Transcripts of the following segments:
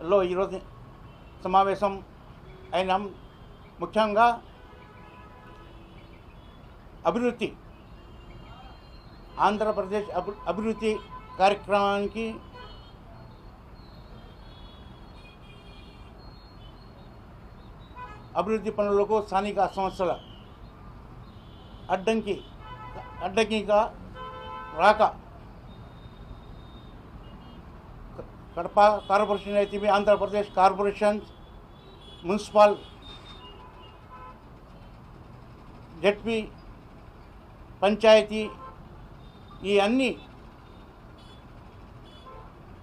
లో ఈరోజు సమావేశం అయినాం ముఖ్యంగా అభివృద్ధి ఆంధ్రప్రదేశ్ అభి అభివృద్ధి కార్యక్రమానికి అభివృద్ధి పనులకు స్థానిక సంస్థల అడ్డంకి అడ్డంకిగా రాక కడప కార్పొరేషన్ అయితే Andhra Pradesh corporation municipal ZP panchayat ఈ అన్ని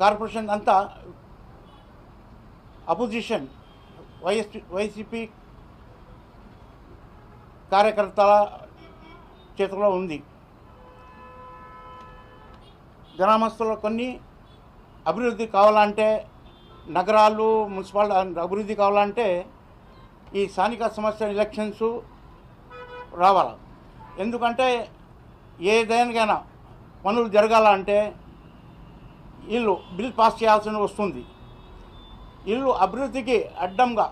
కార్పొరేషన్ అంతా అపోజిషన్ వైఎస్ వైసీపీ కార్యకర్తల చేతిలో ఉంది. గ్రామస్తుల కొన్ని అభివృద్ధి కావాలంటే నగరాలు మున్సిపాలిటీ అభివృద్ధి కావాలంటే ఈ స్థానిక సమస్య ఎలక్షన్స్ రావాలి. ఎందుకంటే ఏదైనా పనులు జరగాలంటే ఇల్లు బిల్ పాస్ చేయాల్సి వస్తుంది. ఇల్లు అభివృద్ధికి అడ్డంగా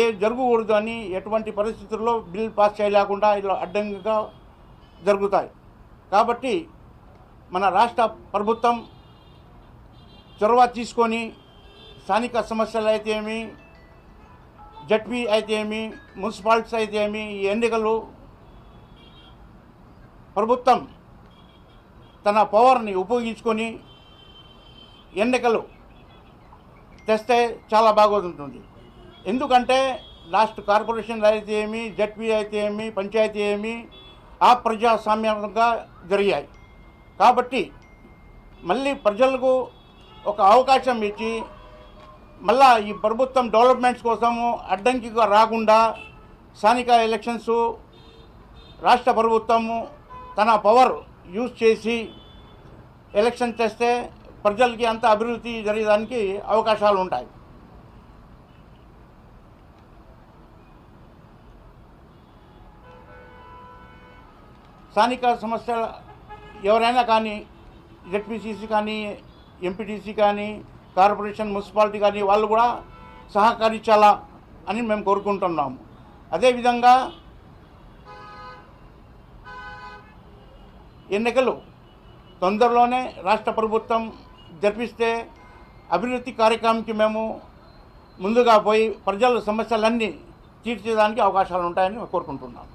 ఏ జరగకూడదు అని ఎటువంటి పరిస్థితుల్లో బిల్ పాస్ చేయలేకుండా ఇలా అడ్డంగా జరుగుతాయి. కాబట్టి మన రాష్ట్ర ప్రభుత్వం చొరవ తీసుకొని స్థానిక సమస్యలు అయితే ఏమి జడ్పీ అయితే ఏమి మున్సిపాలిటీస్ అయితే ఏమి ఈ ఎన్నికలు ప్రభుత్వం తన పవర్ని ఉపయోగించుకొని ఎన్నికలు తెస్తే చాలా బాగుంటుంది ఎందుకంటే లాస్ట్ కార్పొరేషన్ అయితే ఏమి జడ్పీ అయితే ఏమి పంచాయతీ ఏమి ఆ ప్రజాస్వామ్యంగా జరిగాయి. కాబట్టి మళ్ళీ ప్రజలకు ఒక అవకాశం ఇచ్చి మళ్ళా ఈ ప్రభుత్వం డెవలప్మెంట్స్ కోసము అడ్డంకిగా రాకుండా స్థానిక ఎలక్షన్స్ రాష్ట్ర ప్రభుత్వము తన పవర్ యూజ్ చేసి ఎలక్షన్ చేస్తే ప్రజలకి అంత అభివృద్ధి జరిగేదానికి అవకాశాలు ఉంటాయి. స్థానిక సమస్య ఎవరైనా కానీ జెడ్పీసీసీ కానీ ఎంపీటీసీ కానీ కార్పొరేషన్ మున్సిపాలిటీ కానీ వాళ్ళు కూడా సహకరించాలా అని మేము కోరుకుంటున్నాము అదేవిధంగా ఎన్నికలు తొందరలోనే రాష్ట్ర ప్రభుత్వం జరిపిస్తే అభివృద్ధి కార్యక్రమంకి మేము ముందుగా పోయి ప్రజల సమస్యలన్నీ తీర్చేదానికి అవకాశాలు ఉంటాయని కోరుకుంటున్నాం.